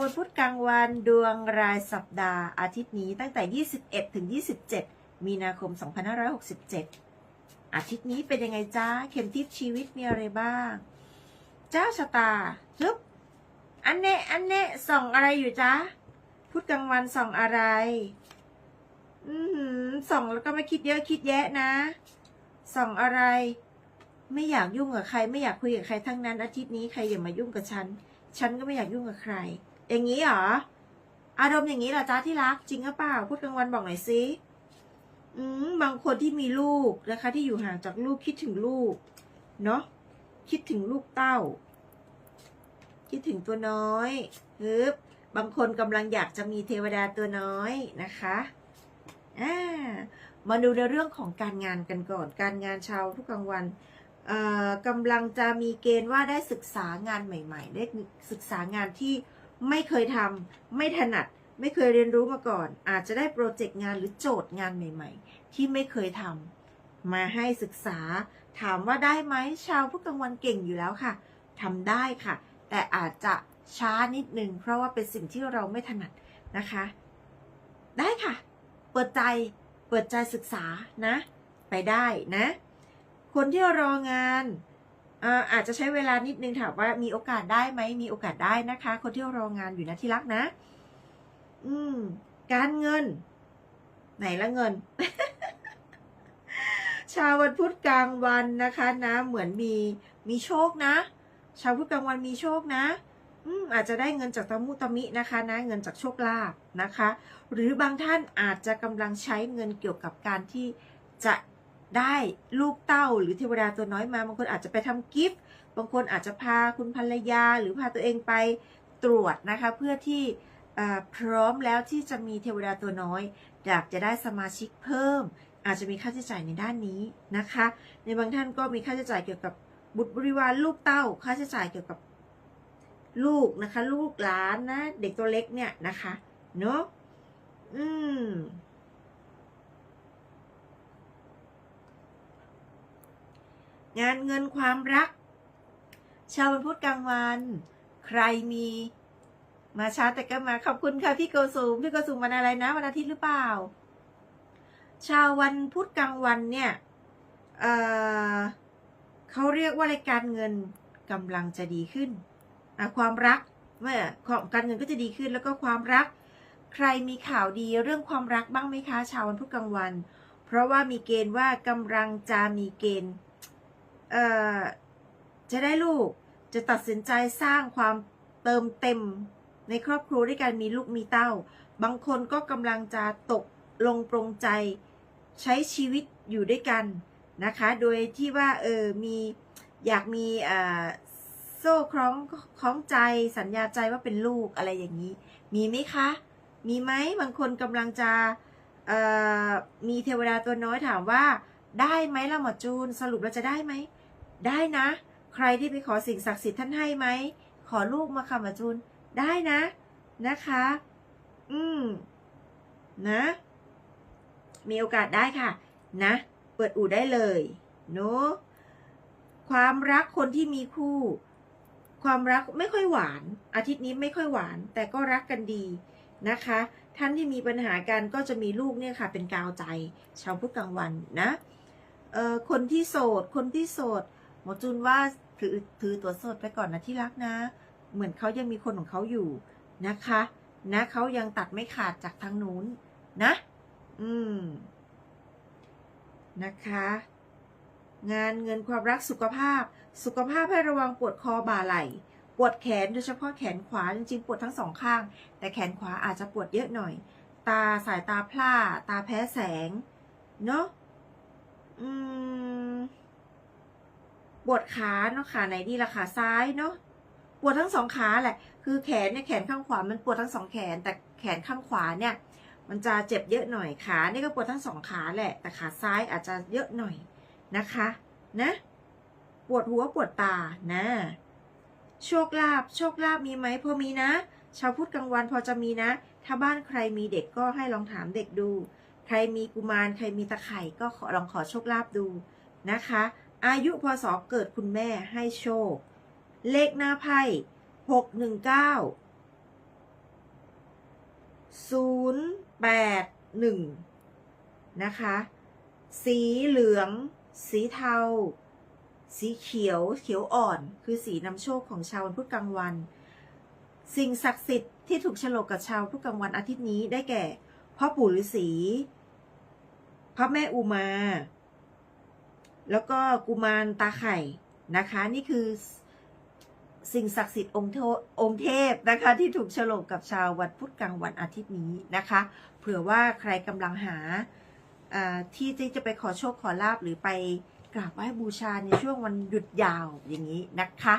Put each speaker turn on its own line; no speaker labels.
วันพุธกลางวันดวงรายสัปดาห์ อาทิตย์นี้ตั้งแต่ 21 ถึง 27 มีนาคม 2567 อาทิตย์นี้เป็นยังไงจ้าเข็มทิศชีวิตมีอะไรบ้าง เจ้าชะตาฮึบอันเนะอันเนะส่องอะไรอยู่จ้าพุธกลางวันส่องอะไร อือหือส่องแล้วก็ไม่คิดเยอะคิดแยะนะ ส่องอะไร ไม่อยากยุ่งกับใคร ไม่อยากคุยกับใครทั้งนั้น อาทิตย์นี้ใครอย่ามายุ่งกับฉัน ฉันก็ไม่อยากยุ่งกับใคร อย่างนี้เหรอ อารมณ์อย่างนี้เหรอจ้าที่รัก จริงหรือเปล่า พูดกลางวันบอกหน่อยสิอืมบางคนที่มีลูกนะคะ ที่อยู่ห่างจากลูกคิดถึงลูก เนาะคิดถึงลูกเต้า คิดถึงตัวน้อยฮึบบางคนกำลังอยากจะมีเทวดาตัวน้อยนะคะอ่ามาดูในเรื่องของการงานกันก่อน การงานช้าทุกกลางวันเอ่อกำลังจะมีเกณฑ์ว่าได้ศึกษางานใหม่ ๆ ได้ศึกษางานที่ ไม่เคยทำไม่ถนัด ไม่เคยเรียนรู้มาก่อน อาจจะได้โปรเจกต์งานหรือโจทย์งานใหม่ๆ ที่ไม่เคยทำมาให้ศึกษา ถามว่าได้ไหมชาวผู้กลางวันเก่งอยู่แล้วค่ะทำได้ค่ะ แต่อาจจะช้านิดนึงเพราะว่าเป็นสิ่งที่เราไม่ถนัดนะคะ ได้ค่ะ เปิดใจเปิดใจศึกษานะ ไปได้นะ คนที่รองาน อาจจะใช้เวลานิดนึงถามว่ามีโอกาสได้ไหมมีโอกาสได้นะคะ คนที่รองานอยู่นะที่รักนะ อืม การเงิน ไหนละเงิน ชาววันพุธกลางวันนะคะ นะ เหมือนมีมีโชคนะ ชาวพุธกลางวันมีโชคนะอืมอาจจะได้เงินจากตะมุตะมินะคะนะเงินจากโชคลาภนะคะ หรือบางท่านอาจจะกำลังใช้เงินเกี่ยวกับการที่จะ ได้ลูกเต้าหรือเทวดาตัวน้อยมาบางคนอาจจะไปทำกิฟต์บางคนอาจจะพาคุณภรรยาหรือพาตัวเองไปตรวจนะคะ เพื่อที่พร้อมแล้วที่จะมีเทวดาตัวน้อย อยากจะได้สมาชิกเพิ่ม อาจจะมีค่าใช้จ่ายในด้านนี้นะคะ ในบางท่านก็มีค่าใช้จ่ายเกี่ยวกับบุตรบริวารลูกเต้า ค่าใช้จ่ายเกี่ยวกับลูกนะคะ ลูกหลานนะ เด็กตัวเล็กเนี่ยนะคะเนาะอืม งานเงินความรัก ชาววันพุธกลางวัน ใครมีมาช้าแต่ก็มาขอบคุณค่ะพี่โกซูมพี่โกซูมวันอะไรนะวันอาทิตย์หรือเปล่า ชาววันพุธกลางวันเนี่ยเเขาเรียกว่ารายการเงินกำลังจะดีขึ้น ความรักเมื่อการเงินก็จะดีขึ้นแล้วก็ความรัก ใครมีข่าวดีเรื่องความรักบ้างไหมคะ ชาววันพุธกลางวัน เพราะว่ามีเกณฑ์ว่ากำลังจะมีเกณฑ์ จะได้ลูกจะตัดสินใจสร้างความเติมเต็มในครอบครัวด้วยการมีลูกมีเต้า บางคนก็กำลังจะตกลงปรงใจใช้ชีวิตอยู่ด้วยกันนะคะ โดยที่ว่าเออมีอยากมีอ่าโซ่คล้องคล้องใจสัญญาใจว่าเป็นลูกอะไรอย่างนี้ มีไหมคะ มีไหมบางคนกำลังจะมีเทวดาตัวน้อยถามว่า ได้ไหมล่ะหมอจูน สรุปเราจะได้ไหม ได้นะ ใครที่ไปขอสิ่งศักดิ์สิทธิ์ท่านให้ไหม ขอลูกมาค่ะหมอจูน ได้นะ นะคะ อืม นะ มีโอกาสได้ค่ะ นะ เปิดอู่ได้เลยเนาะความรักคนที่มีคู่ ความรักไม่ค่อยหวาน อาทิตย์นี้ไม่ค่อยหวาน แต่ก็รักกันดีนะคะ ท่านที่มีปัญหากันก็จะมีลูกเนี่ยค่ะ เป็นกาวใจ ชาวพุธกลางวันนะ เออคนที่โสด คนที่โสด หมอจุนว่าถือถือตัวโสดไปก่อนนะที่รักนะ เหมือนเขายังมีคนของเขาอยู่นะคะ นะเขายังตัดไม่ขาดจากทางนู้นนะ อืม นะคะ งานเงินความรักสุขภาพ สุขภาพให้ระวังปวดคอบ่าไหล่ปวดแขนโดยเฉพาะแขนขวาจริงๆปวดทั้งสองข้าง แต่แขนขวาอาจจะปวดเยอะหน่อย ตาสายตาพร่า ตาแพ้แสง เนาะ อืม ปวดขาเนาะขาไหนดีล่ะขาซ้ายเนาะปวดทั้งสองขาแหละ คือแขนเนี่ยแขนข้างขวา มันปวดทั้งสองแขน แต่แขนข้างขวาเนี่ย มันจะเจ็บเยอะหน่อยขานี่ก็ปวดทั้งสองขาแหละ แต่ขาซ้ายอาจจะเยอะหน่อยนะคะ นะ ปวดหัวปวดตานะ โชคลาภโชคลาภมีไหมพอมีนะ ชาวพุธกลางวันพอจะมีนะ ถ้าบ้านใครมีเด็กก็ให้ลองถามเด็กดู ใครมีกุมารใครมีตะไคร่ก็ขอลองขอโชคลาภดูนะคะ อายุพศเกิดคุณแม่ให้โชค เลขหน้าไพ่หกหนึ่งเก้าศูนย์แปดหนึ่งนะคะ สีเหลือง สีเทา สีเขียว เขียวอ่อน คือสีนำโชคของชาววันพุธกลางวัน สิ่งศักดิ์สิทธิ์ที่ถูกฉลกกับชาวพุธกลางวันอาทิตย์นี้ได้แก่พ่อปู่ฤาษี พระแม่อุมา แล้วก็กุมารตาไข่นะคะ นี่คือสิ่งศักดิ์สิทธิ์องค์องเทพนะคะ ที่ถูกฉลกกับชาววันพุธกลางวันอาทิตย์นี้นะคะ เผื่อว่าใครกำลังหาอ่าที่ที่จะไปขอโชคขอลาบหรือไปกราบไหว้บูชาในช่วงวันหยุดยาวอย่างนี้นะคะ